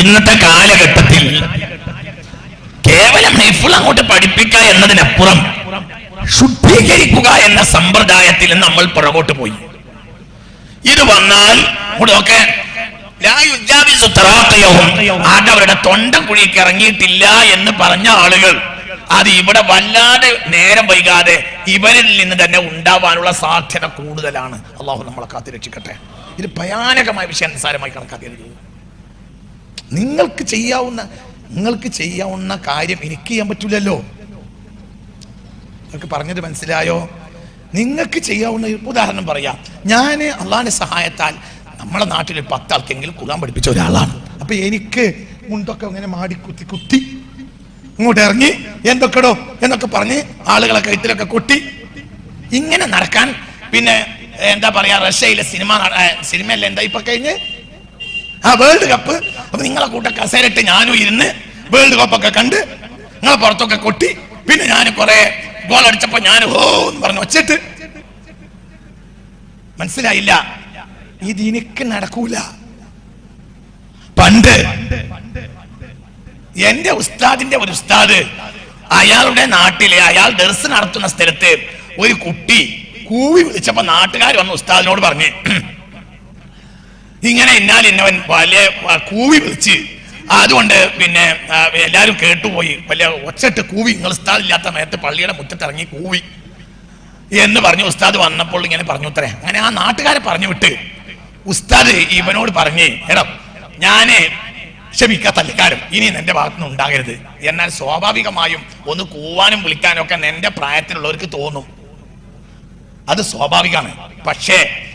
ഇന്നത്തെ കാലഘട്ടത്തിൽ കേവലം ഹൈഫുൾ അങ്ങോട്ട് പഠിപ്പിക്കുക എന്നതിനപ്പുറം ശുദ്ധീകരിക്കുക എന്ന സമ്പ്രദായത്തിൽ നമ്മൾ പുറകോട്ട് പോയി. ഇത് വന്നാൽ ഇവിടെയൊക്കെ അവരുടെ അവരുടെ തൊണ്ടക്കുഴിക്ക് ഇറങ്ങിയിട്ടില്ല എന്ന് പറഞ്ഞ ആളുകൾ അത് ഇവിടെ വല്ലാതെ നേരം വൈകാതെ ഇവരിൽ നിന്ന് തന്നെ ഉണ്ടാവാനുള്ള സാധ്യത കൂടുതലാണ്. അള്ളാഹു നമ്മളെ കാത്തിരക്ഷിക്കട്ടെ. ഇത് ഭയാനകമായ വിഷയം നിസ്സാരമായി കണക്കാക്കരുത് നിങ്ങൾക്ക് ചെയ്യാവുന്ന നിങ്ങൾക്ക് ചെയ്യാവുന്ന കാര്യം എനിക്ക് ചെയ്യാൻ പറ്റില്ലല്ലോ നിങ്ങൾക്ക് പറഞ്ഞത് മനസ്സിലായോ? നിങ്ങൾക്ക് ചെയ്യാവുന്ന ഉദാഹരണം പറയാം. ഞാൻ അള്ളാഹിന്റെ സഹായത്താൽ നമ്മളെ നാട്ടിൽ പത്താൾക്കെങ്കിലും ഖുർആൻ പഠിപ്പിച്ച ഒരാളാണ്. അപ്പൊ എനിക്ക് മുണ്ടൊക്കെ അങ്ങനെ മാടി കുത്തി കുത്തി ഇങ്ങോട്ട് ഇറങ്ങി എന്തൊക്കെടോ എന്നൊക്കെ പറഞ്ഞ് ആളുകളെ കഴുത്തിലൊക്കെ കൊട്ടി. ഇങ്ങനെ നടക്കാൻ പിന്നെ എന്താ പറയാ റഷ്യയിലെ സിനിമ സിനിമയല്ല എന്താ ഇപ്പൊ കഴിഞ്ഞ്? ആ വേൾഡ് കപ്പ്. അപ്പൊ നിങ്ങളെ കൂട്ട കസേരട്ട് ഞാനും ഇരുന്ന് വേൾഡ് കപ്പൊക്കെ കണ്ട് നിങ്ങളെ പുറത്തൊക്കെ കൊട്ടി പിന്നെ ഞാൻ കുറെ ഗോൾ അടിച്ചപ്പോ ഞാൻ ഹോ എന്ന് പറഞ്ഞു. വച്ചിട്ട് മനസ്സിലായില്ല. ഇത് എനിക്ക് നടക്കൂല. പണ്ട് എന്റെ ഉസ്താദിന്റെ ഒരു ഉസ്താദ് അയാളുടെ നാട്ടിലെ അയാൾ ദർസ് നടത്തുന്ന സ്ഥലത്ത് ഒരു കുട്ടി കൂവി വിളിച്ചപ്പോ നാട്ടുകാർ വന്ന് ഉസ്താദിനോട് പറഞ്ഞു ഇങ്ങനെ എന്നാൽ ഇന്നവൻ വലിയ കൂവി വിളിച്ച്. അതുകൊണ്ട് പിന്നെ എല്ലാവരും കേട്ടുപോയി. വലിയ ഒച്ചട്ട് കൂവി നിങ്ങൾ ഉസ്താദില്ലാത്ത നേരത്തെ പള്ളിയുടെ മുറ്റത്തിറങ്ങി കൂവി എന്ന് പറഞ്ഞു ഉസ്താദ് വന്നപ്പോൾ ഇങ്ങനെ പറഞ്ഞു ഉത്തരേ അങ്ങനെ ആ നാട്ടുകാരെ പറഞ്ഞു വിട്ട് ഉസ്താദ് ഇവനോട് പറഞ്ഞേ എടാ ഞാൻ ക്ഷമിക്ക തല്ലിക്കാരും ഇനി നിന്റെ ഭാഗത്തുനിന്ന് ഉണ്ടാകരുത്. എന്നാൽ സ്വാഭാവികമായും ഒന്ന് കൂവാനും വിളിക്കാനും ഒക്കെ നിന്റെ പ്രായത്തിലുള്ളവർക്ക് തോന്നും. അത് സ്വാഭാവികമാണ്. പക്ഷേ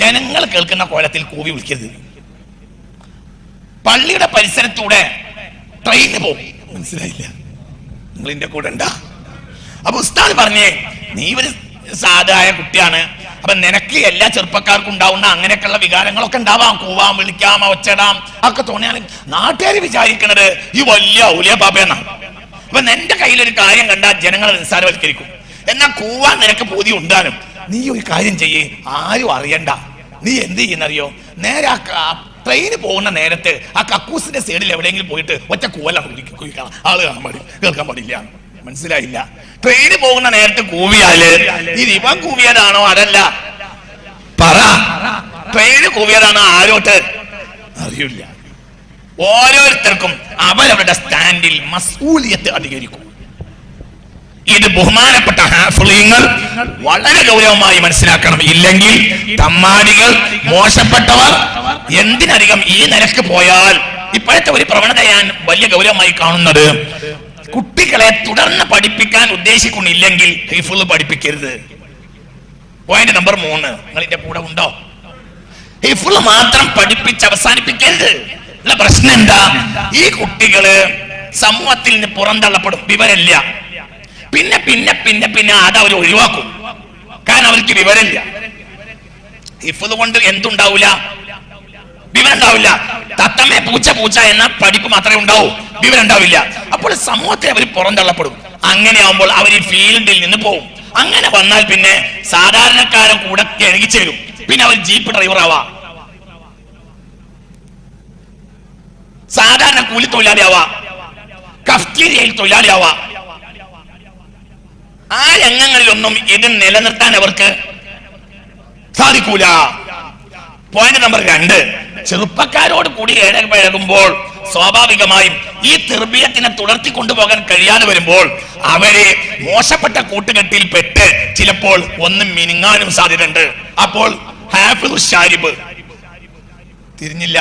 ജനങ്ങൾ കേൾക്കുന്ന കോലത്തിൽ കൂവി വിളിക്കരുത്. പള്ളിയുടെ പരിസരത്തൂടെ ട്രെയിന് പോകും. മനസ്സിലായില്ല? നിങ്ങൾ എന്റെ കൂടെ ഉണ്ടാ. അപ്പൊ ഉസ്താദ് പറഞ്ഞേ നീ ഒരു സാധായ കുട്ടിയാണ്. അപ്പൊ നിനക്ക് എല്ലാ ചെറുപ്പക്കാർക്കും ഉണ്ടാവുന്ന അങ്ങനെയൊക്കെയുള്ള വികാരങ്ങളൊക്കെ ഉണ്ടാവാം. കൂവാം വിളിക്കാം ഒച്ചടാം ഒക്കെ തോന്നിയാൽ നാട്ടുകാർ വിചാരിക്കണത് ഈ വലിയ ഔലിയ ബാബയെന്നാണ് അപ്പൊ നിന്റെ ഒരു കാര്യം കണ്ടാൽ ജനങ്ങൾ നിസ്സാരവൽക്കരിക്കും. എന്നാ കൂവാൻ നിനക്ക് പൂതി ഉണ്ടാനും നീ ഒരു കാര്യം ചെയ്യേ ആരും അറിയണ്ട. നീ എന്ത് ചെയ്യുന്നറിയോ? നേരെ ആ ട്രെയിന് പോകുന്ന നേരത്തെ ആ കക്കൂസിന്റെ സൈഡിൽ എവിടെയെങ്കിലും പോയിട്ട് ഒറ്റ കൂവലാണ് കുഴിക്കണം ആൾ കാണാൻ പാടി കേൾക്കാൻ പാടില്ല. മനസ്സിലായില്ല. ട്രെയിൻ പോകുന്ന നേരത്തെ കൂവിയാൽ. ഇത് ഇവൻ കൂവിയതാണോ? അതല്ല. പറ. ട്രെയിൻ കൂവിയതാണോ? ആരോട്ട്? അറിയില്ല. ഓരോരുത്തർക്കും അവരവരുടെ സ്റ്റാൻഡിൽ മസൂലിയത്ത് അധികരിക്കും. ഇത് ബഹുമാനപ്പെട്ട ഹാഫിളിങ്ങൾ വളരെ ഗൗരവമായി മനസ്സിലാക്കണം. ഇല്ലെങ്കിൽ തമ്മാടികൾ മോശപ്പെട്ടവർ എന്തിനധികം ഈ നിലയ്ക്ക് പോയാൽ ഇപ്പോഴത്തെ ഒരു പ്രവണത ഞാൻ വലിയ ഗൗരവമായി കാണുന്നത്. കുട്ടികളെ തുടർന്ന് പഠിപ്പിക്കാൻ ഉദ്ദേശിക്കുന്നില്ലെങ്കിൽ ഹിഫുൾ പഠിപ്പിക്കരുത്. പോയിന്റ് നമ്പർ മൂന്ന്. നിങ്ങളിന്റെ കൂടെ ഉണ്ടോ? ഹിഫുൾ മാത്രം പഠിപ്പിച്ച് അവസാനിപ്പിക്കരുത്. പ്രശ്നം എന്താ? ഈ കുട്ടികൾ സമൂഹത്തിൽ നിന്ന് പുറന്തള്ളപ്പെടും. വിവരമില്ല. പിന്നെ പിന്നെ പിന്നെ പിന്നെ അത് അവർ ഒഴിവാക്കും. കാരണം അവർക്ക് വിവരമില്ല. ഹിഫുദ് കൊണ്ട് എന്തുണ്ടാവില്ല വിവരം ഉണ്ടാവില്ല തത്തമ്മേ പൂച്ച പൂച്ച എന്ന പഠിപ്പ് മാത്രമേ ഉണ്ടാവൂ. വിവരം ഉണ്ടാവില്ല അപ്പോൾ സമൂഹത്തെ അവർ പുറന്തള്ളപ്പെടും. അങ്ങനെ ആവുമ്പോൾ അവർ ഈ ഫീൽഡിൽ നിന്ന് പോകും അങ്ങനെ വന്നാൽ പിന്നെ സാധാരണക്കാരൻ കൂടെ ചേരും പിന്നെ അവർ ജീപ്പ് ഡ്രൈവർ ആവാ സാധാരണ കൂലി തൊഴിലാളിയാവാ. കഫ്റ്റീരിയയിൽ തൊഴിലാളിയാവാ. ആ രംഗങ്ങളിലൊന്നും ഇത് നിലനിർത്താൻ അവർക്ക് സാധിക്കൂല. പോയിന്റ് നമ്പർ രണ്ട്. ചെറുപ്പക്കാരോട് കൂടി ഇടപഴകുമ്പോൾ സ്വാഭാവികമായും ഈ തെർബീയത്തിനെ തുടർത്തി കൊണ്ടുപോകാൻ കഴിയാതെ വരുമ്പോൾ അവരെ മോശപ്പെട്ട കൂട്ടുകെട്ടിൽ പെട്ട് ചിലപ്പോൾ ഒന്നും മിനുങ്ങാനും സാധ്യതയുണ്ട്. അപ്പോൾ ഷാരിബ് തിരിഞ്ഞില്ല.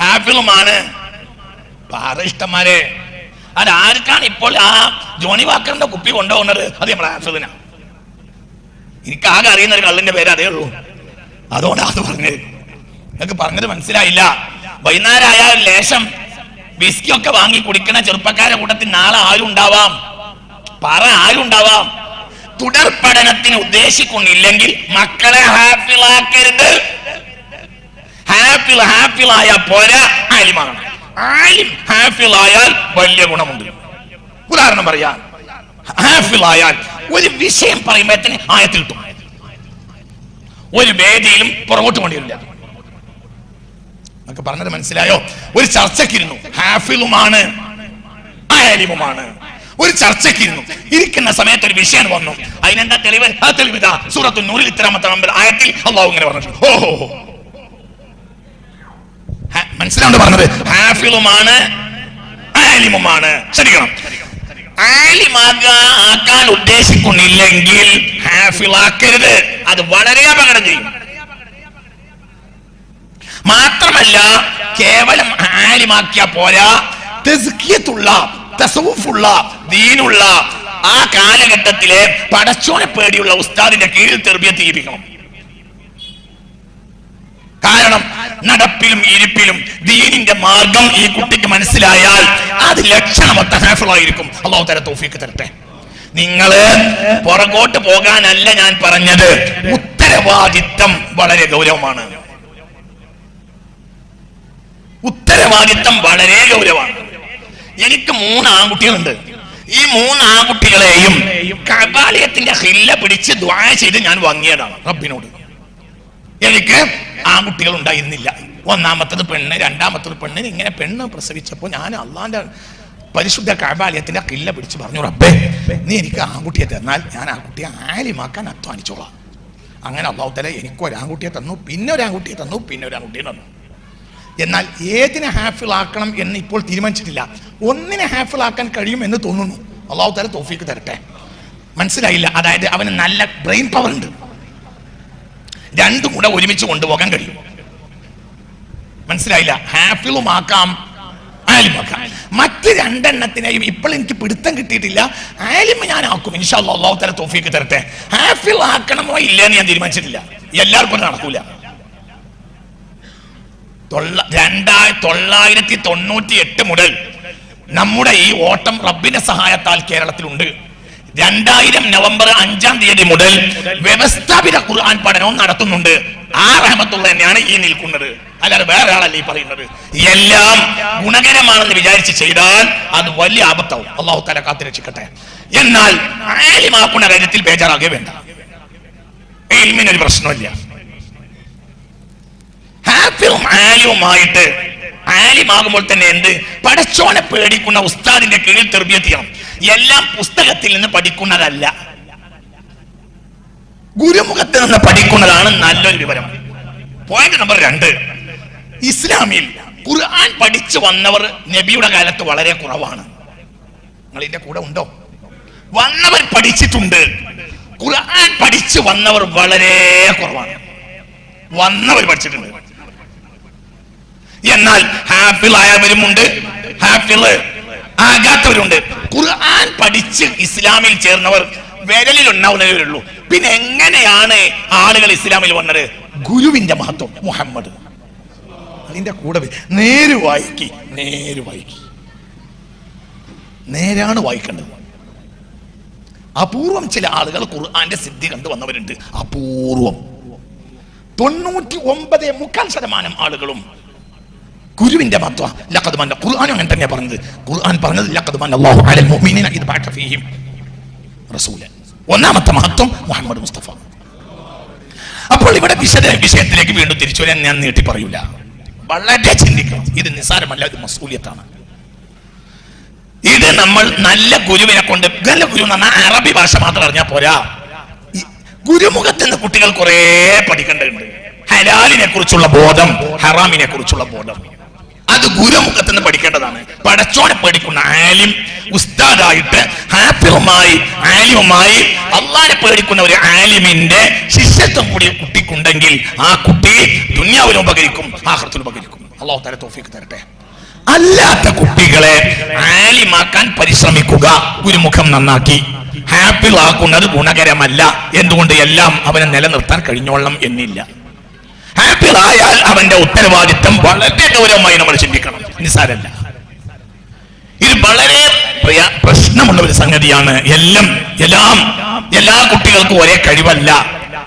ഹാഫിളുമാണ് പാറ ഇഷ്ടന്മാരെ അത് ആർക്കാണ് ഇപ്പോൾ ആ ജോണി വാക്കറിന്റെ കുപ്പി കൊണ്ടുപോകുന്നത്? അത് നമ്മളെ ആസ്വദന. എനിക്ക് ആകെ അറിയുന്ന ഒരു കള്ളിന്റെ പേര് അതേ ഉള്ളൂ. അതുകൊണ്ടാണ് അത് പറഞ്ഞത്. നിങ്ങൾക്ക് പറഞ്ഞത് മനസ്സിലായില്ല. വൈകുന്നേരമായ ലേശം വിസ്കി ഒക്കെ വാങ്ങി കുടിക്കുന്ന ചെറുപ്പക്കാരെ കൂട്ടത്തിൽ നാളെ ആരും ഉണ്ടാവാം. പറ ആരും ഉണ്ടാവാം. തുടർ പഠനത്തിന് ഉദ്ദേശിക്കുന്നില്ലെങ്കിൽ മക്കളെ ഹാപ്പിളാക്കരുത്. ഹാപ്പിൾ ഹാപ്പിളായ പോരാ ആലിമാണ് ആലിം ഹാഫിളായാൽ വലിയ ഗുണമുണ്ട്. ഉദാഹരണം പറയാ. ഹാഫിളായാൽ ഒരു വിഷയം പറയുമ്പോഴത്തേന് ആയത്തിൽ കിട്ടും. ഒരു വേദിയിലും പുറകോട്ട് കൊണ്ടിരില്ല എന്നൊക്കെ പറഞ്ഞത് മനസ്സിലായോ? ഒരു ചർച്ചക്കിരുന്നു ഹാഫിലുമാണ് ആയാലിമുമാണ് ഒരു ചർച്ചക്കിരുന്നു ഇരിക്കുന്ന സമയത്ത് ഒരു വിഷയം വന്നു. അതിനെന്താ തെളിവ്? ആ തെളിവിതാ സൂറത്ത് നൂറിൽ ഇത്രാമത്തെ നമ്പർ ആയത്തിൽ അള്ളാഹു ഇങ്ങനെ പറഞ്ഞു ഓ മനസ്സിലാണ്ട് പറഞ്ഞത് ഹാഫിളുമാണ് ആലിമുമാണ്. ശ്രദ്ധിക്കണം. ആലിമാക്കാൻ ഉദ്ദേശിക്കുന്നില്ലെങ്കിൽ ഹാഫിളാക്കരുത്. അത് വളരെ അപകടം ചെയ്യും. മാത്രമല്ല കേവലം ആലിമാക്കിയ പോരാ. തെസ്കിയത്തുള്ള തസവുഫുള്ള ദീനുള്ള ആ കാലഘട്ടത്തിലെ പടച്ചോനെ പേടിയുള്ള ഉസ്താദിന്റെ കീഴിൽ ചെയ്യിപ്പിക്കണം കാരണം നടപ്പിലും ഇരിപ്പിലും ദീനിന്റെ മാർഗം ഈ കുട്ടിക്ക് മനസ്സിലായാൽ അത് ലക്ഷണമൊത്ത ഹാഫിളായിരിക്കും. അള്ളാഹു തല തോഫിക്ക് തരട്ടെ. നിങ്ങൾ പുറകോട്ട് പോകാനല്ല ഞാൻ പറഞ്ഞത്. ഉത്തരവാദിത്തം വളരെ ഗൗരവമാണ്. ഉത്തരവാദിത്തം വളരെ ഗൗരവമാണ്. എനിക്ക് മൂന്ന് ആൺകുട്ടികളുണ്ട്. ഈ മൂന്ന് ആൺകുട്ടികളെയും കബാലയത്തിന്റെ ഹില്ല പിടിച്ച് ദ്വാ ചെയ്ത് ഞാൻ വാങ്ങിയതാണ് റബ്ബിനോട്. എനിക്ക് ആൺകുട്ടികൾ ഉണ്ടായിരുന്നില്ല ഒന്നാമത്തത് പെണ്ണ് രണ്ടാമത്തത് പെണ്ണിന് ഇങ്ങനെ പെണ്ണ് പ്രസവിച്ചപ്പോൾ ഞാൻ അള്ളാന്റെ പരിശുദ്ധ കാബാലയത്തിന്റെ കില്ല പിടിച്ച് പറഞ്ഞു റബ്ബേ നീ എനിക്ക് ആൺകുട്ടിയെ തന്നാൽ ഞാൻ ആ കുട്ടിയെ ആലിമാക്കാൻ അധ്വാനിച്ചോളാം. അങ്ങനെ അള്ളാഹുത്തല തല എനിക്ക് ഒരാൺകുട്ടിയെ തന്നു പിന്നെ ഒരാൺകുട്ടിയെ തന്നു പിന്നെ ഒരാൺകുട്ടിയെ തന്നു. എന്നാൽ ഏതിനെ ഹാഫിളാക്കണം എന്ന് ഇപ്പോൾ തീരുമാനിച്ചിട്ടില്ല. ഒന്നിനെ ഹാഫിളാക്കാൻ കഴിയും എന്ന് തോന്നുന്നു. അള്ളാഹു തല തോഫിക്ക് തരട്ടെ. മനസ്സിലായില്ല? അതായത് അവന് നല്ല ബ്രെയിൻ പവർ ഉണ്ട്. രണ്ടും കൂടെ ഒരുമിച്ച് കൊണ്ടുപോകാൻ കഴിയും. മനസ്സിലായില്ല? ഹാഫിളുമാക്കാം ആലിമാക്കാം മറ്റ് രണ്ടെണ്ണത്തിനെയും ഇപ്പോൾ എനിക്ക് പിടുത്തം കിട്ടിയിട്ടില്ല. ആലിമ ഞാൻ ആക്കും. ഇൻഷാല്ലാ അള്ളാഹു തല തോഫിക്ക് തരട്ടെ. ഹാഫിൾ ആക്കണമോ ഇല്ലെന്ന് ഞാൻ തീരുമാനിച്ചിട്ടില്ല. എല്ലാവർക്കും നടക്കൂല. രണ്ടായി തൊള്ളായിരത്തി തൊണ്ണൂറ്റി എട്ട് മുതൽ നമ്മുടെ ഈ ഓട്ടം റബ്ബിന്റെ സഹായത്താൽ കേരളത്തിലുണ്ട്. രണ്ടായിരം നവംബർ അഞ്ചാം തീയതി മുതൽ വ്യവസ്ഥാപിത ഖുർആൻ പഠനവും നടത്തുന്നുണ്ട്. ആ റഹമത്തുള്ള തന്നെയാണ് ഈ നിൽക്കുന്നത്. അല്ലാതെ വേറെ ആളല്ലേ ഈ പറയുന്നത്? എല്ലാം ഗുണകരമാണെന്ന് വിചാരിച്ച് ചെയ്താൽ അത് വലിയ ആപത്താവും. അള്ളാഹു തല കാത്തിരക്ഷിക്കട്ടെ. എന്നാൽ ആലിമാക്കുന്ന കാര്യത്തിൽ ബേജാറാകെ വേണ്ട. ഇൽമിനൊരു പ്രശ്നമില്ല ഹാഫിളും ആലിയുമായിട്ട് ആലിമാകുമ്പോൾ തന്നെ എന്ത്? പഠിച്ചോനെ പേടിക്കുന്ന ഉസ്താദിന്റെ കീഴിൽ തെർബിയത്ത് ചെയ്യണം. എല്ലാം പുസ്തകത്തിൽ നിന്ന് പഠിക്കുന്നതല്ല. ഗുരുമുഖത്ത് നിന്ന് പഠിക്കുന്നതാണ് നല്ലൊരു വിവരം. പോയിന്റ് നമ്പർ രണ്ട്. ഇസ്ലാമിൽ ഖുർആൻ പഠിച്ചു വന്നവർ നബിയുടെ കാലത്ത് വളരെ കുറവാണ്. നിങ്ങൾ ഇതിന്റെ കൂടെ ഉണ്ടോ? വന്നവർ പഠിച്ചിട്ടുണ്ട്. ഖുർആൻ പഠിച്ചു വന്നവർ വളരെ കുറവാണ്. വന്നവർ പഠിച്ചിട്ടുണ്ട്. എന്നാൽ ഹാഫിൾ ആയവരുമുണ്ട് ഹാഫിൾ ആകാത്തവരുണ്ട്. ഖുർആൻ പഠിച്ച് ഇസ്ലാമിൽ ചേർന്നവർ വിരലിൽ ഉണ്ടാവുന്നവരേ ഉള്ളൂ. പിന്നെ എങ്ങനെയാണ് ആളുകൾ ഇസ്ലാമിൽ വന്നത്? ഗുരുവിന്റെ മഹത്വം മുഹമ്മദ്. അതിന്റെ കൂടെ. നേര് വായിക്കി നേര് വായിക്കി. നേരാണ് വായിക്കേണ്ടത്. അപൂർവം ചില ആളുകൾ ഖുർആന്റെ സിദ്ധി കണ്ടു വന്നവരുണ്ട്. അപൂർവം. തൊണ്ണൂറ്റി ഒമ്പത് മുക്കാൽ ശതമാനം ആളുകളും ഗുരുവിന്റെ മത്വ. ലഖദ് മന്ന ഖുർആൻ അങ്ങനെ തന്നെ പറഞ്ഞത്. ഖുർആൻ പറഞ്ഞത് മന്ന അല്ലാഹു അലൽ മുഅ്മിനീന ഇദ് ബഅത ഫീഹിം റസൂല. ഒന്നാമത്തെ മഹത്വം മുഹമ്മദ് മുസ്തഫ. അപ്പോൾ ഇവിടെ വിശദ വിഷയത്തിലേക്ക് വീണ്ടും തിരിച്ചു വരാൻ ഞാൻ നീട്ടി പറയൂല. വളരെ ചിന്തിക്കണം. ഇത് നിസാരമല്ല ഇത് മസൂലിയത്താണ്. ഇത് നമ്മൾ നല്ല ഗുരുവിനെ കൊണ്ട് നല്ല ഗുരു എന്ന് അറബി ഭാഷ മാത്രം അറിഞ്ഞാൽ പോരാ. ഗുരുമുഖത്ത് നിന്ന് കുട്ടികൾ കുറെ പഠിക്കേണ്ടതുണ്ട്. ഹലാലിനെ കുറിച്ചുള്ള ബോധം ഹറാമിനെ കുറിച്ചുള്ള ബോധം. അത് ഗുരുമുഖത്ത് നിന്ന് പഠിക്കേണ്ടതാണ്. പടച്ചോടെ പഠിക്കുന്ന ആലിം ഉസ്താദായിട്ട് ഹാപ്പിയുമായി ആലിമുമായി അള്ളാനെ പേടിക്കുന്ന ഒരു ആലിമിന്റെ ശിഷ്യത്വം കൂടി കുട്ടിക്കുണ്ടെങ്കിൽ ആ കുട്ടി ദുന്യാവിനും ഉപകരിക്കും ആഹ്റത്തിലും ഉപകരിക്കും. അള്ളാഹു തല തോഫിക്ക് തരട്ടെ. അല്ലാത്ത കുട്ടികളെ ആലിമാക്കാൻ പരിശ്രമിക്കുക ഗുരുമുഖം നന്നാക്കി. ഹാപ്പിൾ ആക്കുന്നത് ഗുണകരമല്ല. എന്തുകൊണ്ട്? എല്ലാം അവനെ നിലനിർത്താൻ കഴിഞ്ഞോളണം എന്നില്ല. ഹാപ്പിൾ അവന്റെ ഉത്തരവാദിത്തം വളരെ ഗൗരവമായി നമ്മൾ ചിന്തിക്കണം. നിസാരല്ല ഇത് വളരെ പ്രശ്നമുള്ള ഒരു സംഗതിയാണ്. എല്ലാം എല്ലാം എല്ലാ കുട്ടികൾക്കും ഒരേ കഴിവല്ല.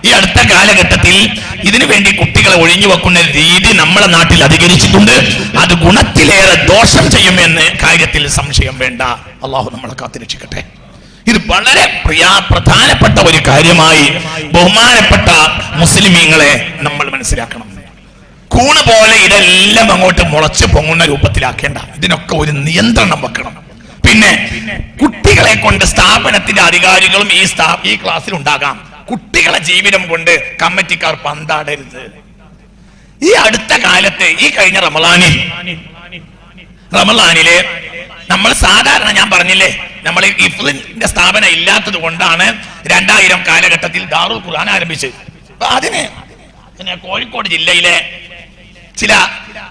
ഈ അടുത്ത കാലഘട്ടത്തിൽ ഇതിനു വേണ്ടി കുട്ടികളെ ഒഴിഞ്ഞു വെക്കുന്ന രീതി നമ്മളെ നാട്ടിൽ അധികരിച്ചിട്ടുണ്ട്. അത് ഗുണത്തിലേറെ ദോഷം ചെയ്യുമെന്ന് കാര്യത്തിൽ സംശയം വേണ്ട. അള്ളാഹു നമ്മളെ കാത്തുരക്ഷിക്കട്ടെ. ഇത് വളരെ പ്രധാനപ്പെട്ട ഒരു കാര്യമായി ബഹുമാനപ്പെട്ട മുസ്ലിമീങ്ങളെ നമ്മൾ മനസ്സിലാക്കണം. കൂണ് പോലെ ഇതെല്ലാം അങ്ങോട്ട് മുളച്ച് പൊങ്ങുന്ന രൂപത്തിലാക്കേണ്ട. ഇതിനൊക്കെ ഒരു നിയന്ത്രണം വെക്കണം. പിന്നെ കുട്ടികളെ കൊണ്ട് സ്ഥാപനത്തിന്റെ അധികാരികളും ഈ സ്ഥാ ഈ ക്ലാസ്സിൽ ഉണ്ടാകാം. കുട്ടികളെ ജീവിതം കൊണ്ട് കമ്മിറ്റിക്കാർ പന്താടരുത്. ഈ അടുത്ത കാലത്ത് ഈ കഴിഞ്ഞ റമലാനിൽ റമലാനിലെ നമ്മൾ സാധാരണ ഞാൻ പറഞ്ഞില്ലേ നമ്മൾ ഇഫ്ലിന്റെ സ്ഥാപനം ഇല്ലാത്തത് കൊണ്ടാണ് രണ്ടായിരം കാലഘട്ടത്തിൽ ദാറുൽ ഖുർആൻ ആരംഭിച്ചത് അപ്പൊ അതിന് പിന്നെ കോഴിക്കോട് ജില്ലയിലെ ചില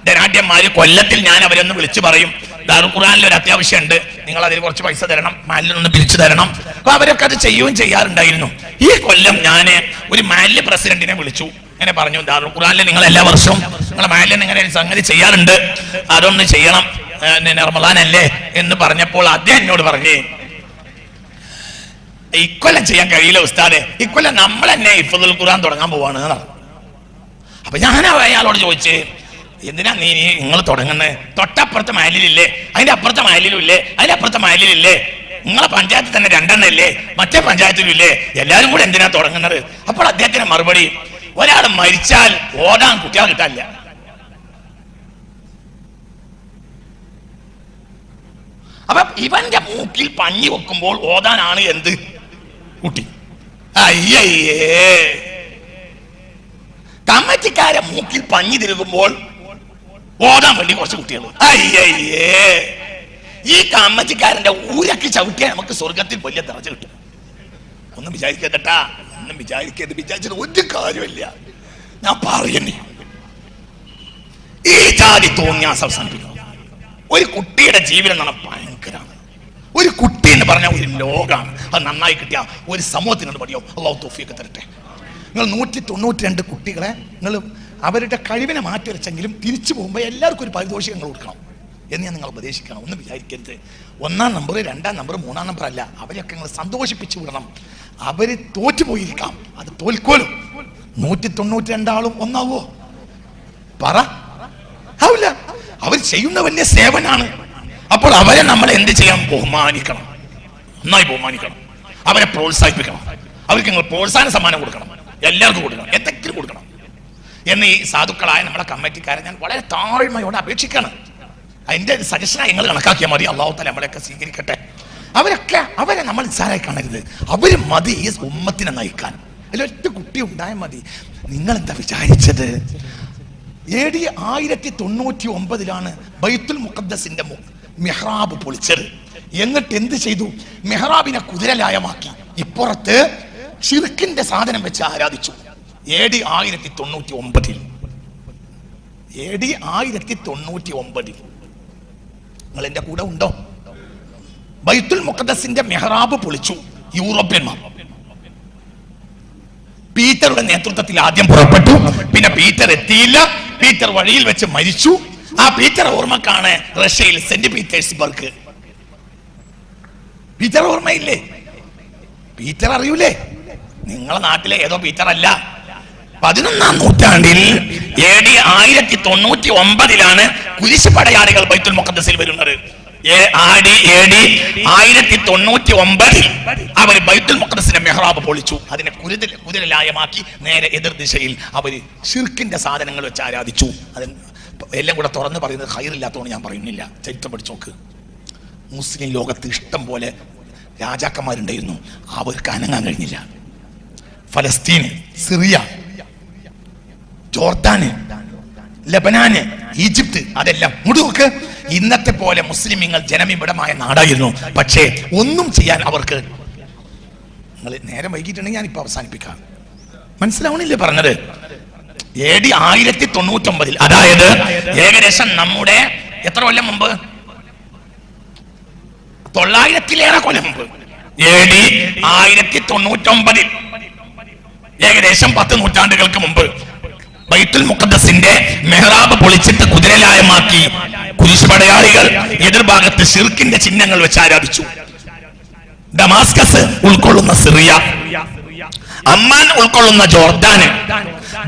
ധനാഢ്യന്മാര് കൊല്ലത്തിൽ ഞാൻ അവരൊന്ന് വിളിച്ചു പറയും ദാറുൽ ഖുർആനിൽ ഒരു അത്യാവശ്യമുണ്ട് നിങ്ങൾ അതിൽ കുറച്ച് പൈസ തരണം മാലിൽ നിന്ന് പിരിച്ചു തരണം. അപ്പൊ അവരൊക്കെ അത് ചെയ്യുകയും ചെയ്യാറുണ്ടായിരുന്നു. ഈ കൊല്ലം ഞാൻ ഒരു മാലിന്യ പ്രസിഡന്റിനെ വിളിച്ചു. അങ്ങനെ പറഞ്ഞു ദാറുൽ ഖുർആനിൽ നിങ്ങൾ എല്ലാ വർഷവും നിങ്ങളെ മാലിന്യം ഇങ്ങനെ സംഗതി ചെയ്യാറുണ്ട് അതൊന്ന് ചെയ്യണം. നിർമ്മലാനല്ലേ എന്ന് പറഞ്ഞപ്പോൾ അദ്ദേഹം എന്നോട് പറഞ്ഞു ഇക്കൊല്ലം ചെയ്യാൻ കഴിയില്ല ഉസ്താദെ. ഇക്കൊല്ലം നമ്മൾ തന്നെ ഇഫുദുൽ ഖുർആൻ തുടങ്ങാൻ പോവാണ്. അപ്പൊ ഞാൻ അയാളോട് ചോദിച്ച് എന്തിനാ നീ നിങ്ങൾ തുടങ്ങുന്നത് തൊട്ടപ്പുറത്തെ മയലിലില്ലേ അതിന്റെ അപ്പുറത്തെ മയലിലും ഇല്ലേ? അതിന്റെ അപ്പുറത്തെ മയലിലില്ലേ നിങ്ങളെ പഞ്ചായത്തിൽ തന്നെ രണ്ടെണ്ണം ഇല്ലേ? മറ്റേ പഞ്ചായത്തിലും ഇല്ലേ? എല്ലാവരും കൂടെ എന്തിനാ തുടങ്ങുന്നത്? അപ്പോൾ അദ്ദേഹത്തിന്റെ മറുപടി ഒരാൾ മരിച്ചാൽ ഓടാൻ കുട്ടികൾ കിട്ടാനില്ല. അപ്പൊ ഇവന്റെ മൂക്കിൽ പഞ്ഞി വെക്കുമ്പോൾ ഓതാനാണ് എന്ത്? കുട്ടി. അയ്യേ കമ്മറ്റിക്കാരെ മൂക്കിൽ പഞ്ഞി തിരുകുമ്പോൾ ഓതാൻ വേണ്ടി കുറച്ച് കുട്ടികൾ. അയ്യേ ഈ കമ്മറ്റിക്കാരന്റെ ഊരക്ക് ചവിട്ടിയാൽ നമുക്ക് സ്വർഗത്തിൽ വലിയ തിറച്ചു കിട്ടും. ഒന്നും വിചാരിക്കട്ടാ ഒന്നും വിചാരിക്കരുത്. വിചാരിച്ചത് ഒരു കാര്യമില്ല ഞാൻ പറയുന്നേ ഈ ജാതി തോന്നിയാ അവസാനിപ്പിക്കണം ഒരു കുട്ടിയുടെ ജീവിതം എന്ന് പറഞ്ഞാൽ ഭയങ്കരമാണ്. ഒരു കുട്ടി എന്ന് പറഞ്ഞാൽ ഒരു ലോകമാണ്. അത് നന്നായി കിട്ടിയ ഒരു സമൂഹത്തിനോട് പഠിയോ അള്ളാഹു തോഫിയൊക്കെ തരട്ടെ. നിങ്ങൾ നൂറ്റി തൊണ്ണൂറ്റി രണ്ട് കുട്ടികളെ നിങ്ങൾ അവരുടെ കഴിവിനെ മാറ്റി വരച്ചെങ്കിലും തിരിച്ചു പോകുമ്പോൾ എല്ലാവർക്കും ഒരു പാരിതോഷികങ്ങൾ കൊടുക്കണം എന്ന് ഞാൻ നിങ്ങൾ ഉപദേശിക്കണം. ഒന്നും വിചാരിക്കരുത്. ഒന്നാം നമ്പർ രണ്ടാം നമ്പർ മൂന്നാം നമ്പർ അല്ല. അവരെയൊക്കെ നിങ്ങൾ സന്തോഷിപ്പിച്ചു വിടണം. അവർ തോറ്റുപോയിരിക്കാം. അത് തോൽക്കോലും. നൂറ്റി തൊണ്ണൂറ്റി രണ്ടാളും ഒന്നാവോ? പറ. ആവില്ല. അവർ ചെയ്യുന്ന വലിയ സേവനാണ്. അപ്പോൾ അവരെ നമ്മൾ എന്ത് ചെയ്യാം? ബഹുമാനിക്കണം. നന്നായി ബഹുമാനിക്കണം. അവരെ പ്രോത്സാഹിപ്പിക്കണം. അവർക്ക് നിങ്ങൾ പ്രോത്സാഹന സമ്മാനം കൊടുക്കണം. എല്ലാവർക്കും കൊടുക്കണം. എന്തെങ്കിലും കൊടുക്കണം. എന്ന് ഈ സാധുക്കളായ നമ്മുടെ കമ്മിറ്റിക്കാരെ ഞാൻ വളരെ താഴ്മയോടെ അപേക്ഷിക്കാണ് അതിന്റെ സജഷനായി നിങ്ങൾ കണക്കാക്കിയാൽ മതി. അള്ളാഹു തല നമ്മളെയൊക്കെ സ്വീകരിക്കട്ടെ. അവരൊക്കെ അവരെ നമ്മൾ നിസ്സാരായി കാണരുത്. അവർ മതി ഈ ഉമ്മത്തിനെ നയിക്കാൻ. അതിലൊറ്റ കുട്ടി ഉണ്ടായാൽ മതി. നിങ്ങൾ എന്താ വിചാരിച്ചത്? എ ഡി ആയിരത്തി തൊണ്ണൂറ്റി ഒമ്പതിലാണ് ബൈത്തുൽ മുഖദ്ദസിന്റെ മെഹ്റാബ് പൊളിച്ചത്. എന്നിട്ട് എന്ത് ചെയ്തു? മെഹ്റാബിനെ കുതിരലായമാക്കി. ഇപ്പുറത്ത് ഷിർക്കിന്റെ സാധനം വെച്ച് ആരാധിച്ചു. എ ഡി ആയിരത്തി തൊണ്ണൂറ്റി ഒമ്പതിൽ എ ഡി ആയിരത്തി തൊണ്ണൂറ്റി ഒമ്പതിൽ നിങ്ങൾ എന്റെ കൂടെ ഉണ്ടോ? ബൈത്തുൽ മുഖദ്ദസിന്റെ മെഹ്റാബ് പൊളിച്ചു. യൂറോപ്യന്മാർ. പീറ്ററുടെ നേതൃത്വത്തിൽ ആദ്യം പുറപ്പെട്ടു. പിന്നെ പീറ്റർ എത്തിയില്ല. പീറ്റർ വഴിയിൽ വെച്ച് മരിച്ചു. ആ പീറ്റർ ഓർമ്മക്കാണ് റഷ്യയിൽ സെന്റ് പീറ്റേഴ്സ്ബർഗ്. പീറ്റർ ഓർമ്മയില്ലേ? പീറ്റർ അറിയൂലേ? നിങ്ങളെ നാട്ടിലെ ഏതോ പീറ്റർ അല്ല പതിനൊന്നാം നൂറ്റാണ്ടിൽ എ ഡി ആയിരത്തി തൊണ്ണൂറ്റി ഒമ്പതിലാണ് കുരിശ് പടയാളികൾ ബൈത്തുൽ മുഖദ്ദസിൽ വരുന്നത്. ആടി അവർ ബൈത്തുൽ മുഖദ്ദസിന്റെ മെഹ്റാബ് പൊളിച്ചു. അതിനെ കുരുതൽ കുതിരലായമാക്കി നേരെ എതിർ ദിശയിൽ അവർ ഷിർക്കിന്റെ സാധനങ്ങൾ വെച്ച് ആരാധിച്ചു. അത് എല്ലാം കൂടെ തുറന്ന് പറയുന്നത് ഹൈറില്ലാത്തതുകൊണ്ട് ഞാൻ പറയുന്നില്ല. ചരിത്രം പഠിച്ചു നോക്ക്. മുസ്ലിം ലോകത്ത് ഇഷ്ടം പോലെ രാജാക്കന്മാരുണ്ടായിരുന്നു. അവർക്ക് അനങ്ങാൻ കഴിഞ്ഞില്ല. ഫലസ്തീന് സിറിയ ജോർദാന് ലബനാന് ഈജിപ്ത് അതെല്ലാം ഇങ്ങോട്ട് ഇന്നത്തെ പോലെ മുസ്ലിമീങ്ങൾ ജനമിവിടമായ നാടായിരുന്നു. പക്ഷേ ഒന്നും ചെയ്യാൻ അവർക്ക് നിങ്ങൾ നേരം വൈകിട്ടുണ്ടെങ്കിൽ ഞാൻ ഇപ്പൊ അവസാനിപ്പിക്കാം. മനസ്സിലാവണില്ലേ പറഞ്ഞത്? എ ഡി ആയിരത്തി തൊണ്ണൂറ്റി ഒമ്പതിൽ അതായത് ഏകദേശം നമ്മുടെ എത്ര കൊല്ലം മുമ്പ്? തൊള്ളായിരത്തിലേറെ കൊല്ലം മുമ്പ്. എ ഡി ആയിരത്തി തൊണ്ണൂറ്റി ഒമ്പതിൽ ഏകദേശം പത്ത് നൂറ്റാണ്ടുകൾക്ക് മുമ്പ്. ബൈത്തുൽ മുഖദ്ദസിന്റെ മെഹ്റാബ് പൊളിച്ചിട്ട് കുതിരലായമാക്കി കുരിശ് പടയാളികൾ എതിർഭാഗത്ത് ഷിർക്കിന്റെ ചിഹ്നങ്ങൾ വെച്ച് ആരാധിച്ചു. ഡമാസ്കസ് ഉൾക്കൊള്ളുന്ന സിറിയ അമ്മാൻ ഉൾക്കൊള്ളുന്ന ജോർദാന്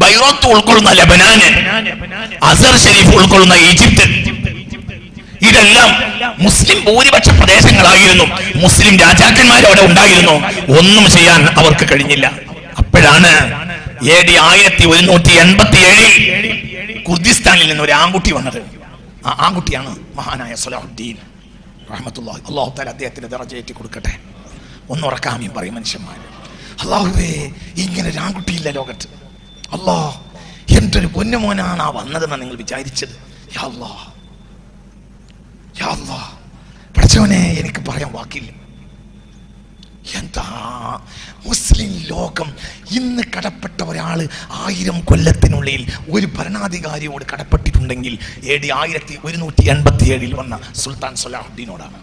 ബൈറോത്ത് ഉൾക്കൊള്ളുന്ന ലബനാന് അസർ ഷെരീഫ് ഉൾക്കൊള്ളുന്ന ഈജിപ്ത്. ഇതെല്ലാം മുസ്ലിം ഭൂരിപക്ഷ പ്രദേശങ്ങളായിരുന്നു. മുസ്ലിം രാജാക്കന്മാർ അവിടെ ഉണ്ടായിരുന്നു. ഒന്നും ചെയ്യാൻ അവർക്ക് കഴിഞ്ഞില്ല. അപ്പോഴാണ് എ ഡി ആയിരത്തി ഒരുന്നൂറ്റി എൺപത്തി ഏഴിൽ കുർദിസ്ഥാനിൽ നിന്ന് ഒരു ആൺകുട്ടി വന്നത്. ആ ആൺകുട്ടിയാണ് മഹാനായ സലാഹുദ്ദീൻ. റഹമത്തുള്ള അള്ളാഹു താല അദ്ദേഹത്തിന് ദറജയേറ്റി കൊടുക്കട്ടെ. ഒന്നുറക്കാമ്യം പറയും മനുഷ്യന്മാർ അള്ളാഹുവേ ഇങ്ങനെ ഒരു ആൺകുട്ടിയില്ല ലോകത്ത്. അള്ളാഹ് എന്റെ ഒരു പൊന്നുമോനാണ് ആ വന്നതെന്ന് നിങ്ങൾ വിചാരിച്ചത്? യാ യാ പഠിച്ചവനെ എനിക്ക് പറയാൻ വാക്കില്ല. എന്താ മുസ്ലിം ലോകം ഇന്ന് കടപ്പെട്ട ഒരാൾ ആയിരം കൊല്ലത്തിനുള്ളിൽ ഒരു ഭരണാധികാരിയോട് കടപ്പെട്ടിട്ടുണ്ടെങ്കിൽ എ ഡി ആയിരത്തി ഒരുന്നൂറ്റി എൺപത്തി ഏഴിൽ വന്ന സുൽത്താൻ സലാഹുദ്ദീനോടാണ്.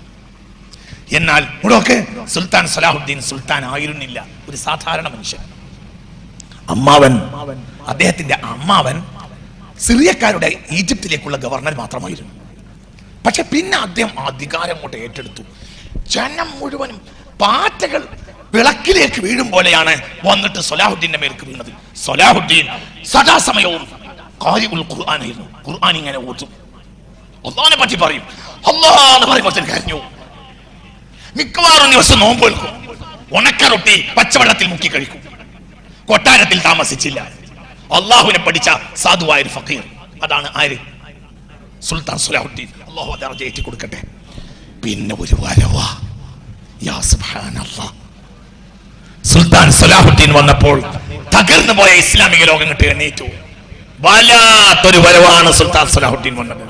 എന്നാൽ ഇവിടെയൊക്കെ സുൽത്താൻ സലാഹുദ്ദീൻ സുൽത്താൻ ആയിരുന്നില്ല ഒരു സാധാരണ മനുഷ്യൻ. അമ്മാവൻ അദ്ദേഹത്തിന്റെ അമ്മാവൻ സിറിയക്കാരുടെ ഈജിപ്തിലേക്കുള്ള ഗവർണർ മാത്രമായിരുന്നു. പക്ഷെ പിന്നെ അദ്ദേഹം അധികാരം കൊണ്ട് ഏറ്റെടുത്തു. ജനം മുഴുവനും പാറ്റകൾ വിളക്കിലേക്ക് വീഴും പോലെയാണ് വന്നിട്ട് സൊലാഹുദ്ദീന്റെ മേലേക്ക് വീണത്. സൊലാഹുദ്ദീൻ സദാസമയവും ഖുർആനായിരുന്നു. ഖുർആൻ ഇങ്ങനെ ഓതും. അള്ളാഹിനെ പറ്റി പറയും. അള്ളാന്ന് പറയുമ്പോൾ കരഞ്ഞു. മിക്കവാറും ദിവസം നോമ്പ് എടുക്കും. ഉണക്ക പച്ചവെള്ളത്തിൽ മുക്കി കഴിക്കും. കൊട്ടാരത്തിൽ താമസിച്ചില്ല. അള്ളാഹുവിനെ പഠിച്ച സാധുവായ ഫക്കീർ. അതാണ് ആര്? സുൽത്താൻ സുലാഹുദ്ദീൻ. അള്ളാഹു അദ്ദേഹത്തെ കൊടുക്കട്ടെ. പിന്നെ ഒരു വരവാ. യാ സുബ്ഹാനല്ലാഹ്. സുൽത്താൻ സലാഹുദ്ദീൻ വന്നപ്പോൾ തകർന്നു പോയ ഇസ്ലാമിക ലോകം കിട്ടി എണ്ണീറ്റു വല്ലാത്തൊരു വരവാണ് സുൽത്താൻ സലാഹുദ്ദീൻ വന്നത്.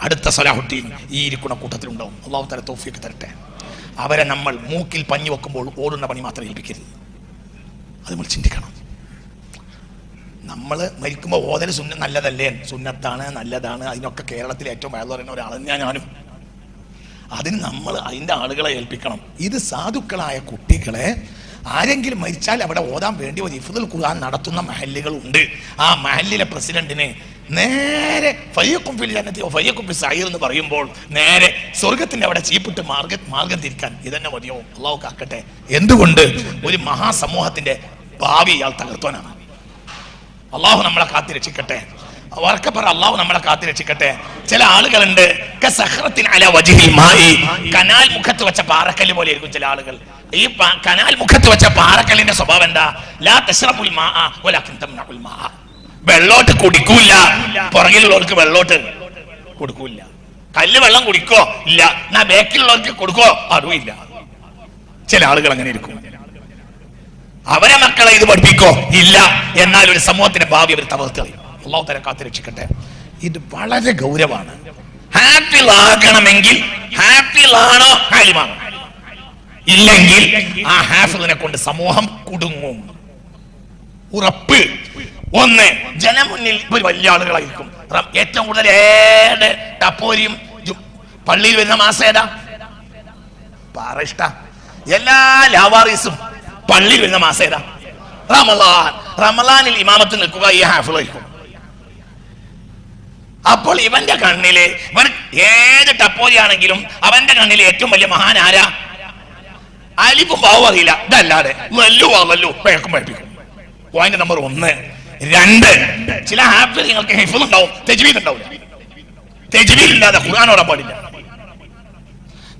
അടുത്ത സലാഹുദ്ദീൻ ഈ ഇരിക്കുന്ന കൂട്ടത്തിലുണ്ടാവും. അള്ളാഹു തല തോഫിയൊക്കെ തരട്ടെ. അവരെ നമ്മൾ മൂക്കിൽ പഞ്ഞു വെക്കുമ്പോൾ ഓടുന്ന പണി മാത്രം ഏൽപ്പിക്കരുത്. അത് നമ്മൾ ചിന്തിക്കണം. നമ്മൾ മരിക്കുമ്പോൾ ഓതൽ സുന്ന നല്ലതല്ലേ? സുന്നത്താണ് നല്ലതാണ്. അതിനൊക്കെ കേരളത്തിൽ ഏറ്റവും വയലു പറയുന്ന ഒരാൾ ഞാൻ ഞാനും. അതിന് നമ്മൾ അതിന്റെ ആളുകളെ ഏൽപ്പിക്കണം. ഇത് സാധുക്കളായ കുട്ടികളെ ആരെങ്കിലും മരിച്ചാൽ അവിടെ ഓതാൻ വേണ്ടി ഒരു ഇഫുദുൽ ഖുർആൻ നടത്തുന്ന മഹല്ലുകൾ ഉണ്ട് ആ മഹല്ലിലെ പ്രസിഡന്റിന് നേരെ ഫയ്യക്കും ഫിൽ ജന്നത്തി ഫയ്യക്കും ഫിൽ സായിർ എന്ന് പറയുമ്പോൾ നേരെ സ്വർഗത്തിന്റെ അവിടെ ചീപ്പിട്ട് മാർഗ മാർഗം തിരിക്കാൻ ഇതന്നെ മതിയോ? അള്ളാഹു കാക്കട്ടെ. എന്തുകൊണ്ട് ഒരു മഹാസമൂഹത്തിന്റെ ഭാവി ഇയാൾ തകർത്തോനാണ്? അള്ളാഹു നമ്മളെ കാത്തി ഉറക്കെ അള്ളാഹു നമ്മളെ കാത്തി രക്ഷിക്കട്ടെ. ചില ആളുകളുണ്ട്. കനാൽ മുഖത്ത് വെച്ച പാറക്കല്ല് പോലെ ആയിരിക്കും ചില ആളുകൾ. ഈ കനാൽ മുഖത്ത് വെച്ച പാറക്കല്ലിന്റെ സ്വഭാവം എന്താ? ലാ. വെള്ളോട്ട് കുടിക്കൂല പുറകിലുള്ളവർക്ക് വെള്ളോട്ട് കൊടുക്കൂല കല്ല് വെള്ളം കുടിക്കോ? ഇല്ല. എന്നാ ബേക്കിലുള്ളവർക്ക് കൊടുക്കോ? അതും ഇല്ല. ചില ആളുകൾ അങ്ങനെ ഇരിക്കും. അവരെ മക്കളെ ഇത് പഠിപ്പിക്കോ? ഇല്ല. എന്നാൽ ഒരു സമൂഹത്തിന്റെ ഭാവി അവർ തകർത്ത് അള്ളാഹു തല കാത്ത് രക്ഷിക്കട്ടെ ഇത് വളരെ ഗൗരവമാണ്. ഹാപ്പിൾ ആകണമെങ്കിൽ ഹാപ്പിൾ ആണോ ഇല്ലെങ്കിൽ ആ ഹാഫിളിനെ കൊണ്ട് സമൂഹം കുടുങ്ങും. ഉറപ്പ്. ഒന്ന് ജനമുന്നിൽ ഒരു വലിയ ആളുകളായിരിക്കും. ഏറ്റവും കൂടുതൽ ഏട് ടപ്പോരിയും പള്ളിയിൽ വരുന്ന മാസം ഏതാ? പാറ ഇഷ്ട. എല്ലാ ലാവാറീസും പള്ളിയിൽ വരുന്ന മാസം ഏതാ? റമലാൻ റമലാനിൽ ഇമാമത്ത് നിൽക്കുക ഈ ഹാഫിളായിരിക്കും അപ്പോൾ ഇവന്റെ കണ്ണിൽ ഇവൻ ഏത് ടപ്പോരിയാണെങ്കിലും അവന്റെ കണ്ണിൽ ഏറ്റവും വലിയ മഹാൻ ആരാ അലിപ്പും പാവം ഇതല്ലാതെ. വല്ലു വല്ലു പോയിന്റ് നമ്പർ ഒന്ന്. രണ്ട്. ചില ആപ്പിൽ നിങ്ങൾക്ക് ഇല്ലാതെ പാടില്ല.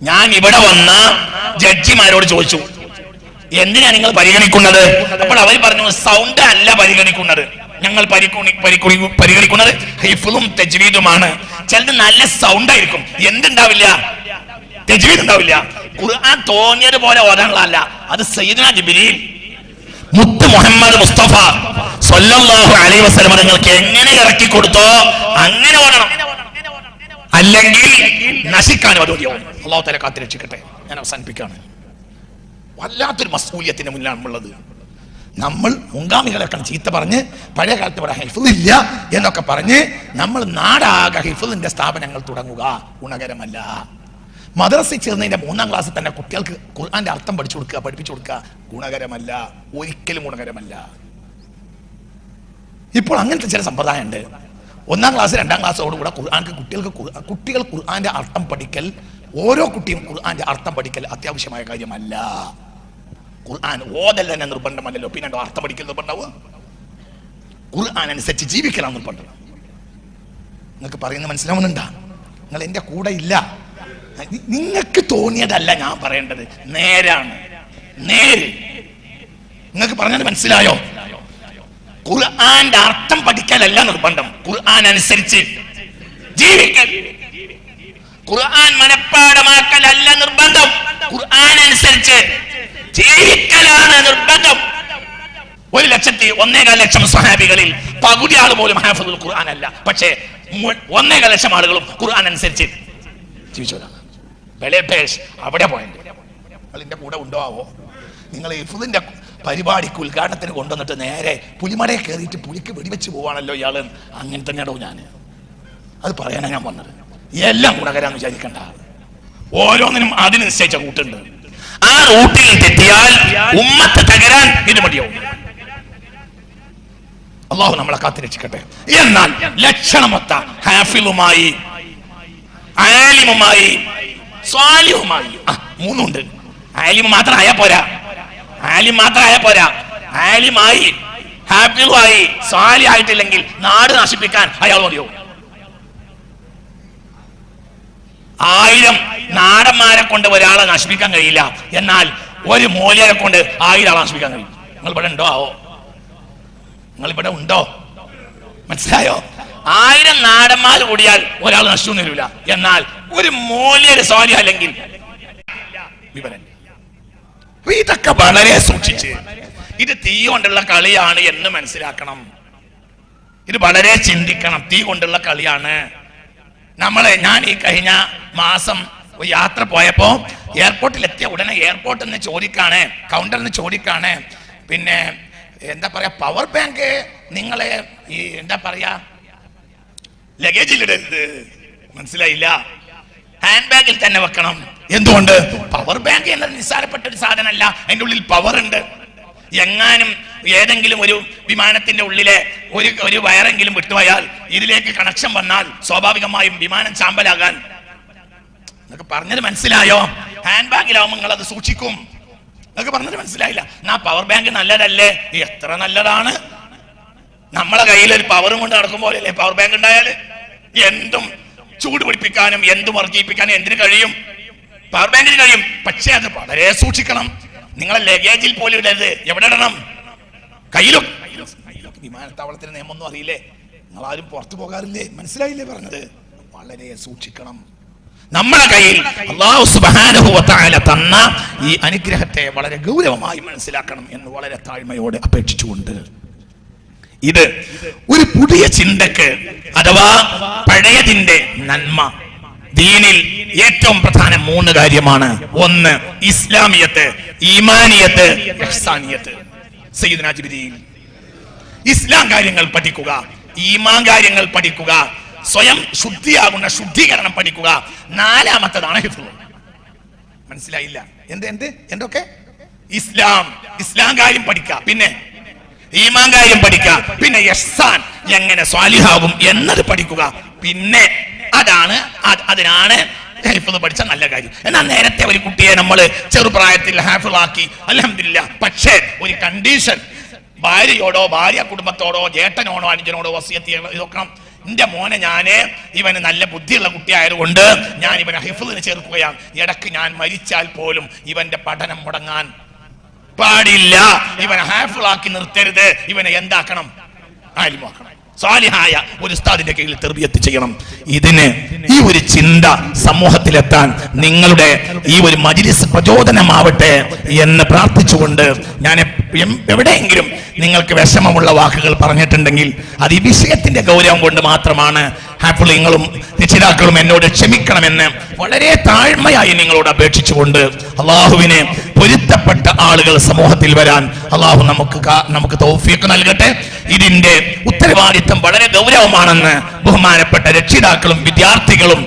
ഞാൻ ഇവിടെ വന്ന ജഡ്ജിമാരോട് ചോദിച്ചു എന്തിനാണ് നിങ്ങൾ പരിഗണിക്കുന്നത്? അപ്പോൾ അവർ പറഞ്ഞു സൗണ്ട് അല്ല പരിഗണിക്കുന്നത്. ഞങ്ങൾ പരിഗണി- പരിഗണി- പരിഗണിക്കുന്നത് ഹിഫുലും തെജ്വീദുമാണ്. ചിലത് നല്ല സൗണ്ട് ആയിരിക്കും. എന്തുണ്ടാവില്ല? തെജ്വീദ് ഉണ്ടാവില്ല ഖുർആൻ തോന്നിയത് പോലെ ഓതാനുള്ളതല്ല. അത് സയ്യിദ്ന ജിബ്രീൽ മുത്ത് മുഹമ്മദ് മുസ്തഫ സല്ലല്ലാഹു അലൈഹി വസല്ലം നിങ്ങൾക്ക് എങ്ങനെ ഇറക്കി കൊടുത്തോ അങ്ങനെ ഓടണം അല്ലെങ്കിൽ നശിക്കാൻ മതിയാവും. അള്ളാഹു തല കാത്തിരക്ഷിക്കട്ടെ. ഞാൻ അവസാനിപ്പിക്കാണ് വല്ലാത്തൊരു മസൂലിയത്തിന്റെ മുന്നിലാണ് നമ്മളുള്ളത് നമ്മൾ മുങ്കാമികളൊക്കെ ചീത്ത പറഞ്ഞ് പഴയ കാലത്ത് ഇവിടെ ഹിഫുൽ ഇല്ല എന്നൊക്കെ പറഞ്ഞ് നമ്മൾ നാടാകെ ഹിഫുലിന്റെ സ്ഥാപനങ്ങൾ തുടങ്ങുക. ഗുണകരമല്ല. മദ്രസയിൽ ചേർന്നതിന്റെ മൂന്നാം ക്ലാസ്സിൽ തന്നെ കുട്ടികൾക്ക് ഖുർആന്റെ അർത്ഥം പഠിച്ചു കൊടുക്കുക പഠിപ്പിച്ചു കൊടുക്കുക. ഗുണകരമല്ല. ഒരിക്കലും ഗുണകരമല്ല. ഇപ്പോൾ അങ്ങനത്തെ ചില സമ്പ്രദായം ഉണ്ട് ഒന്നാം ക്ലാസ് രണ്ടാം ക്ലാസ്സോടുകൂടെ ഖുർആാൻക്ക് കുട്ടികൾക്ക് കുട്ടികൾ ഖുർആന്റെ അർത്ഥം പഠിക്കൽ ഓരോ കുട്ടിയും ഖുർആന്റെ അർത്ഥം പഠിക്കൽ അത്യാവശ്യമായ കാര്യമല്ല. ഖുർആൻ ഓതൽ തന്നെ നിർബന്ധമല്ലല്ലോ. പിന്നെ അർത്ഥം പഠിക്കൽ നിർബന്ധമാവുക ഖുർആൻ അനുസരിച്ച് ജീവിക്കണം നിർബന്ധം. നിങ്ങൾക്ക് പറയുന്നത് മനസ്സിലാവുന്നുണ്ടാ? നിങ്ങൾ എന്റെ കൂടെ ഇല്ല. നിങ്ങൾക്ക് തോന്നിയതല്ല ഞാൻ പറയേണ്ടത്. നേരാണ്. നേര്. നിങ്ങൾക്ക് പറഞ്ഞത് മനസ്സിലായോ? ഖുർആന്റെ അർത്ഥം പഠിക്കലല്ല നിർബന്ധം. ഖുർആൻ അനുസരിച്ച് ജീവിക്കൽ. ഖുർആൻ മനഃപ്പാടമാക്കലല്ല നിർബന്ധം. ഖുർആൻ അനുസരിച്ച് ജീവിക്കലാണ് നിർബന്ധം. ഒരു ലക്ഷത്തി ഒന്നേകാൽ ലക്ഷം സ്വഹാബികളിൽ പകുതി ആൾ പോലും ഹാഫുൽ ഖുർആൻ അല്ല. പക്ഷേ ഒന്നേകാൽ ലക്ഷം ആളുകളും ഖുർആൻ അനുസരിച്ച് ജീവിച്ചവരാണ് അവിടെ പോയിന്റ് നിങ്ങളിന്റെ കൂടെ ഉണ്ടാവോ? നിങ്ങൾ ഇഫുദിന്റെ പരിപാടിക്ക് ഉദ്ഘാടനത്തിന് കൊണ്ടുവന്നിട്ട് നേരെ പുലിമടയെ കയറിയിട്ട് പുലിക്ക് വെടിവെച്ച് പോവാണല്ലോ ഇയാൾ അങ്ങനെ തന്നെയാണോ ഞാൻ അത് പറയാനാണ് ഞാൻ വന്നത്. എല്ലാം ഗുണകരാന്ന് വിചാരിക്കണ്ട ഓരോന്നിനും അതിന് നിശ്ചയിച്ച കൂട്ടുണ്ട്. ആ റൂട്ടിൽ തെറ്റിയാൽ ഉമ്മത്ത് തകരാൻ ഇത് മതിയാവും. അള്ളാഹു നമ്മളെ കാത്തിരക്ഷിക്കട്ടെ. എന്നാൽ ലക്ഷണമൊത്ത ഹാഫിലുമായി ആലിമുമായി സ്വാലിഹുമായി. മൂന്നുണ്ട്. ആലിം മാത്രം ആയാ പോരാ. ആലിം മാത്രം ആയാ പോരാ. ആലിമായി ഹാഫിലുമായി സ്വാലി ആയിട്ടില്ലെങ്കിൽ നാട് നശിപ്പിക്കാൻ അയാൾ മതിയോ ആയിരം നാടന്മാരെ കൊണ്ട് ഒരാളെ നശിപ്പിക്കാൻ കഴിയില്ല. എന്നാൽ ഒരു മൂല്യരെ കൊണ്ട് ആയിരം ആളെ നശിപ്പിക്കാൻ കഴിയും. നിങ്ങൾ ഇവിടെ ഉണ്ടോ? ആവോ? നിങ്ങൾ ഇവിടെ ഉണ്ടോ? മനസ്സിലായോ? ആയിരം നാടന്മാർ കൂടിയാൽ ഒരാൾ നശിച്ചു വരില്ല. എന്നാൽ ഒരു മൂല്യര് സോരി അല്ലെങ്കിൽ ഇതൊക്കെ വളരെ സൂക്ഷിച്ച് ഇത് തീ കൊണ്ടുള്ള കളിയാണ് എന്ന് മനസ്സിലാക്കണം. ഇത് വളരെ ചിന്തിക്കണം. തീ കൊണ്ടുള്ള കളിയാണ് നമ്മളെ ഞാൻ ഈ കഴിഞ്ഞ മാസം യാത്ര പോയപ്പോ എയർപോർട്ടിൽ എത്തിയ ഉടനെ എയർപോർട്ടിൽ നിന്ന് ചോദിക്കാണ് കൗണ്ടറിൽ നിന്ന് ചോദിക്കാണ്. പിന്നെ എന്താ പറയാ പവർ ബാങ്ക് നിങ്ങളെ ഈ എന്താ പറയാ ലഗേജിൽ ഇടരുത് മനസ്സിലായില്ല? ഹാൻഡ് ബാഗിൽ തന്നെ വെക്കണം. എന്തുകൊണ്ട്? പവർ ബാങ്ക് എന്നത് നിസ്സാരപ്പെട്ട ഒരു സാധനമല്ല. അതിന്റെ ഉള്ളിൽ പവർ ഉണ്ട്. എങ്ങാനും ഏതെങ്കിലും ഒരു വിമാനത്തിന്റെ ഉള്ളിലെ ഒരു ഒരു വയറെങ്കിലും വിട്ടുപോയാൽ ഇതിലേക്ക് കണക്ഷൻ വന്നാൽ സ്വാഭാവികമായും വിമാനം ചാമ്പലാകാൻ. എന്നൊക്കെ പറഞ്ഞത് മനസ്സിലായോ? ഹാൻഡ് ബാഗിലാവുമ്പോൾ നിങ്ങൾ അത് സൂക്ഷിക്കും. എന്നൊക്കെ പറഞ്ഞത് മനസ്സിലായില്ല. എന്നാ പവർ ബാങ്ക് നല്ലതല്ലേ? എത്ര നല്ലതാണ്? നമ്മളെ കയ്യിൽ ഒരു പവറും കൊണ്ട് നടക്കുമ്പോഴല്ലേ പവർ ബാങ്ക് ഉണ്ടായാൽ എന്തും ചൂട് പിടിപ്പിക്കാനും എന്തും വർദ്ധിപ്പിക്കാനും എന്തിനു കഴിയും? പവർ ബാങ്കിന് കഴിയും. പക്ഷേ അത് വളരെ സൂക്ഷിക്കണം. നിങ്ങളെ ലഗേജിൽ പോലും ഇടരുത്. എവിടെ ഇടണം? കയ്യിലും. വിമാനത്താവളത്തിന് നിയമമൊന്നും അറിയില്ലേ? നിങ്ങൾ ആരും പുറത്തു പോകാറില്ലേ? മനസ്സിലായില്ലേ പറഞ്ഞത്? വളരെ സൂക്ഷിക്കണം. നമ്മുടെ കയ്യിൽ തന്ന ഈ അനുഗ്രഹത്തെ വളരെ ഗൗരവമായി മനസ്സിലാക്കണം എന്ന് വളരെ താഴ്മയോടെ അപേക്ഷിച്ചുകൊണ്ട്. ഇത് ഒരു പുതിയ ചിന്തക്ക് അഥവാ പഴയതിന്റെ നന്മ. ദീനിൽ ഏറ്റവും പ്രധാന മൂന്ന് കാര്യമാണ്. ഒന്ന് ഇസ്ലാമിയത്ത്. ഈമാനിയത്ത് ഇഹ്സാനിയത്ത് സയ്യിദ്നാ ജിബ്രീൽ. ഇസ്ലാം കാര്യങ്ങൾ പഠിക്കുക ഈമാൻ കാര്യങ്ങൾ പഠിക്കുക സ്വയം ശുദ്ധിയാകുന്ന ശുദ്ധീകരണം പഠിക്കുക നാലാമത്തതാണ് ഹിഫ്ള്. മനസ്സിലായില്ല? എന്ത് എന്ത് എന്തൊക്കെ? ഇസ്ലാം. ഇസ്ലാം കാര്യം പഠിക്കുക പിന്നെ? ഈമാൻ കാര്യം പഠിക്കുക പിന്നെ യഹ്സാൻ എങ്ങനെ സ്വാലിഹാവും എന്നത് പഠിക്കുക പിന്നെ അതാണ് അതിനാണ് ഹിഫ്ള് പഠിച്ച നല്ല കാര്യം. എന്നാൽ നേരത്തെ ഒരു കുട്ടിയെ നമ്മൾ ചെറുപ്രായത്തിൽ ഹാഫിളാക്കി. അലഹമില്ല പക്ഷേ ഒരു കണ്ടീഷൻ ഭാര്യയോടോ ഭാര്യ കുടുംബത്തോടോ ജേട്ടനോടോ അനുജനോടോ വസിയത്തി ഇതൊക്കെ എന്റെ മോനെ ഞാൻ ഇവന് നല്ല ബുദ്ധിയുള്ള കുട്ടിയായതുകൊണ്ട് ഞാൻ ഇവനെ ഹിഫിളിന് ചേർക്കുകയാണ്. ഇടയ്ക്ക് ഞാൻ മരിച്ചാൽ പോലും ഇവന്റെ പഠനം മുടങ്ങാൻ പാടില്ല. ഇവനെ ഹാഫിളാക്കി നിർത്തരുത്. ഇവനെ എന്താക്കണം? ആലിമാക്കണം. സാലിഹായ ഒരു ഉസ്താദിന്റെ കീഴിൽ തെർബിയത്ത് ചെയ്യണം. ഇതിന് ഈ ഒരു ചിന്ത സമൂഹത്തിലെത്താൻ നിങ്ങളുടെ ഈ ഒരു മജിലിസ് പ്രചോദനമാവട്ടെ എന്ന് പ്രാർത്ഥിച്ചുകൊണ്ട് ഞാൻ എവിടെയെങ്കിലും നിങ്ങൾക്ക് വിഷമമുള്ള വാക്കുകൾ പറഞ്ഞിട്ടുണ്ടെങ്കിൽ അത് ഈ വിഷയത്തിന്റെ ഗൗരവം കൊണ്ട് മാത്രമാണ് ഹാപ്പിളിങ്ങളും രക്ഷിതാക്കളും എന്നോട് ക്ഷമിക്കണമെന്ന് വളരെ താഴ്മയായി നിങ്ങളോട് അപേക്ഷിച്ചുകൊണ്ട് അള്ളാഹുവിനെ പൊരുത്തപ്പെട്ട ആളുകൾ സമൂഹത്തിൽ വരാൻ അള്ളാഹു നമുക്ക് നമുക്ക് തൗഫീഖ് നൽകട്ടെ. ഇതിന്റെ ഉത്തരവാദിത്തം വളരെ ഗൗരവമാണെന്ന് ബഹുമാനപ്പെട്ട രക്ഷിതാക്കളും വിദ്യാർത്ഥികളും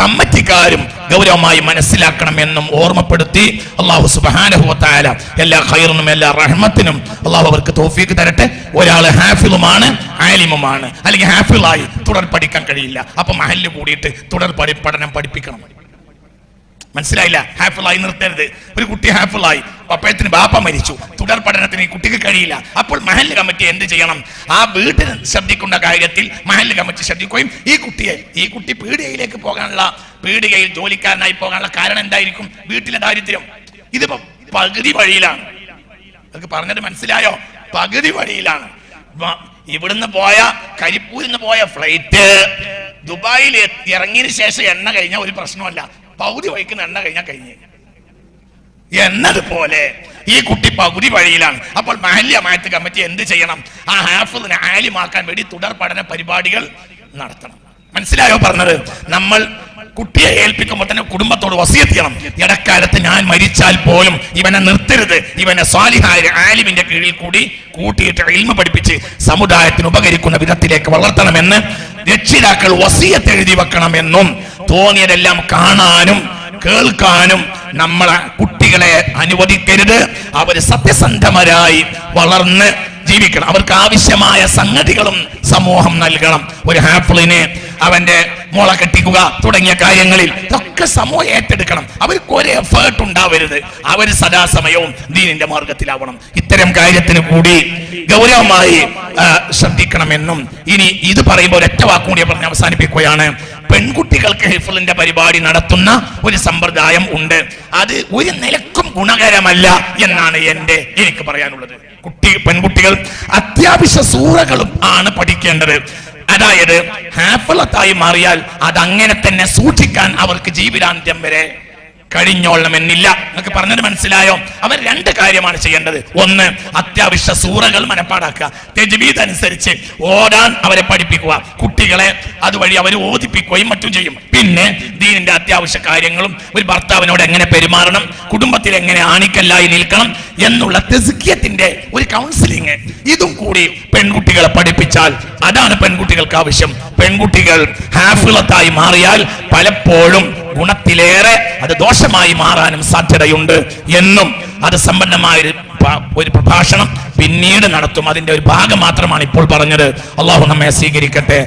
കമ്മറ്റിക്കാരും ഗൗരവമായി മനസ്സിലാക്കണം മനസ്സിലാക്കണമെന്നും ഓർമ്മപ്പെടുത്തി അള്ളാഹു സുബാനഹുവത്തായ എല്ലാ ഖൈറിനും എല്ലാ റഹ്മത്തിനും അള്ളാഹു അവർക്ക് തോഫീക്ക് തരട്ടെ. ഒരാൾ ഹാഫിളുമാണ് ആലിമുമാണ്. അല്ലെങ്കിൽ ഹാഫിളായി തുടർ പഠിക്കാൻ കഴിയില്ല. അപ്പൊ മഹല്ല് കൂടിയിട്ട് തുടർ പഠി പഠനം പഠിപ്പിക്കണം. മനസ്സിലായില്ല. ഹാപ്പിളായി നിർത്തരുത്. ഒരു കുട്ടി ഹാപ്പിളായി അപ്പോഴത്തിന് ബാപ്പ മരിച്ചു. തുടർ പഠനത്തിന് ഈ കുട്ടിക്ക് കഴിയില്ല. അപ്പോൾ മഹല്ല് കമ്മിറ്റി എന്ത് ചെയ്യണം? ആ വീട്ടിൽ ശ്രദ്ധിക്കുന്ന കാര്യത്തിൽ മഹല്ല് കമ്മിറ്റി ശ്രദ്ധിക്കുകയും ഈ കുട്ടിയെ ഈ കുട്ടി പീഡികയിലേക്ക് പോകാനുള്ള പീഡികയിൽ ജോലിക്കാരനായി പോകാനുള്ള കാരണം എന്തായിരിക്കും? വീട്ടിലെ ദാരിദ്ര്യം. ഇതിപ്പോ പകുതി വഴിയിലാണ്. നിങ്ങൾക്ക് പറഞ്ഞത് മനസ്സിലായോ? പകുതി വഴിയിലാണ്. ഇവിടുന്ന് പോയ കരിപ്പൂരിന്ന് പോയ ഫ്ലൈറ്റ് ദുബായിൽ ഇറങ്ങിയതിനു ശേഷം എണ്ണ കഴിഞ്ഞാൽ ഒരു പ്രശ്നമല്ല പകുതി വഹിക്കുന്ന എണ്ണ കഴിഞ്ഞാൽ കഴിഞ്ഞ്. എന്നതുപോലെ ഈ കുട്ടി പകുതി വഴിയിലാണ്. അപ്പോൾ മാല്യമായത്ത് കമ്മിറ്റി എന്ത് ചെയ്യണം? ആ ഹാഫിളിനെ ആലിമാക്കാൻ വേണ്ടി തുടർ പഠന പരിപാടികൾ നടത്തണം. മനസ്സിലായോ പറഞ്ഞത്? നമ്മൾ കുട്ടിയെ ഏൽപ്പിക്കുമ്പോൾ തന്നെ കുടുംബത്തോട് വസിയത്ത് ചെയ്യണം. ഇടക്കാലത്ത് ഞാൻ മരിച്ചാൽ പോലും ഇവനെ നിർത്തരുത്. ഇവനെ സ്വാലിഹായ ആലിമിന്റെ കീഴിൽ കൂടി കൂട്ടിയിട്ട് ഇൽമ പഠിപ്പിച്ച് സമുദായത്തിന് ഉപകരിക്കുന്ന വിധത്തിലേക്ക് വളർത്തണമെന്ന് രക്ഷിതാക്കൾ വസിയത്ത് എഴുതി വെക്കണമെന്നും തോന്നിയതെല്ലാം കാണാനും കേൾക്കാനും നമ്മളെ കുട്ടികളെ അനുവദിക്കരുത്. അവർ സത്യസന്ധമരായി വളർന്ന് ജീവിക്കണം. അവർക്ക് ആവശ്യമായ സംഗതികളും സമൂഹം നൽകണം. ഒരു ഹാപ്പിളിനെ അവന്റെ മുള കെട്ടിക്കുക തുടങ്ങിയ കാര്യങ്ങളിൽ ഒക്കെ സമൂഹം ഏറ്റെടുക്കണം. അവർക്ക് ഒരു എഫേർട്ട് ഉണ്ടാവരുത്. അവർ സദാസമയവും ദീനിന്റെ മാർഗത്തിലാവണം. ഇത്തരം കാര്യത്തിന് കൂടി ഗൗരവമായി ശ്രദ്ധിക്കണമെന്നും ഇനി ഇത് പറയുമ്പോൾ ഒരൊറ്റ വാക്കും കൂടി പറഞ്ഞ് അവസാനിപ്പിക്കുകയാണ്. പെൺകുട്ടികൾക്ക് ഹിഫിളിന്റെ പരിപാടി നടത്തുന്ന ഒരു സമ്പ്രദായം ഉണ്ട്. അത് ഒരു നിലക്കും ഗുണകരമല്ല എന്നാണ് എന്റെ എനിക്ക് പറയാനുള്ളത്. കുട്ടി പെൺകുട്ടികൾ അത്യാവശ്യ സൂറകളും ആണ് പഠിക്കേണ്ടത്. അതായത് ഹാഫിളത്തായി മാറിയാൽ അത് അങ്ങനെ തന്നെ സൂക്ഷിക്കാൻ അവർക്ക് ജീവിതാന്ത്യം വരെ കഴിഞ്ഞോളണമെന്നില്ല. എന്നൊക്കെ പറഞ്ഞത് മനസ്സിലായോ? അവർ രണ്ട് കാര്യമാണ് ചെയ്യേണ്ടത്. ഒന്ന് അത്യാവശ്യ സൂറകൾ മനപ്പാടാക്കുക. തെജ്വീദ് അനുസരിച്ച് ഓടാൻ അവരെ പഠിപ്പിക്കുക. കുട്ടികളെ അതുവഴി അവർ ഓദിപ്പിക്കുകയും മറ്റും ചെയ്യും. പിന്നെ ദീനിന്റെ അത്യാവശ്യ കാര്യങ്ങളും ഒരു ഭർത്താവിനോട് എങ്ങനെ പെരുമാറണം കുടുംബത്തിൽ എങ്ങനെ ആണിക്കല്ലായി നിൽക്കണം എന്നുള്ള തെസുക്കിയത്തിന്റെ ഒരു കൗൺസിലിംഗ് ഇതും കൂടി പെൺകുട്ടികളെ പഠിപ്പിച്ചാൽ അതാണ് പെൺകുട്ടികൾക്ക് ആവശ്യം. പെൺകുട്ടികൾ ഹാഫിളത്തായി മാറിയാൽ പലപ്പോഴും ഗുണത്തിലേറെ അത് ദോഷമായി മാറാനും സാധ്യതയുണ്ട് എന്നും അത് സമ്പന്നമായ ഒരു പ്രഭാഷണം പിന്നീട് നടത്തും. അതിന്റെ ഒരു ഭാഗം മാത്രമാണ് ഇപ്പോൾ പറഞ്ഞത്. അള്ളാഹു നമ്മെ സ്വീകരിക്കട്ടെ.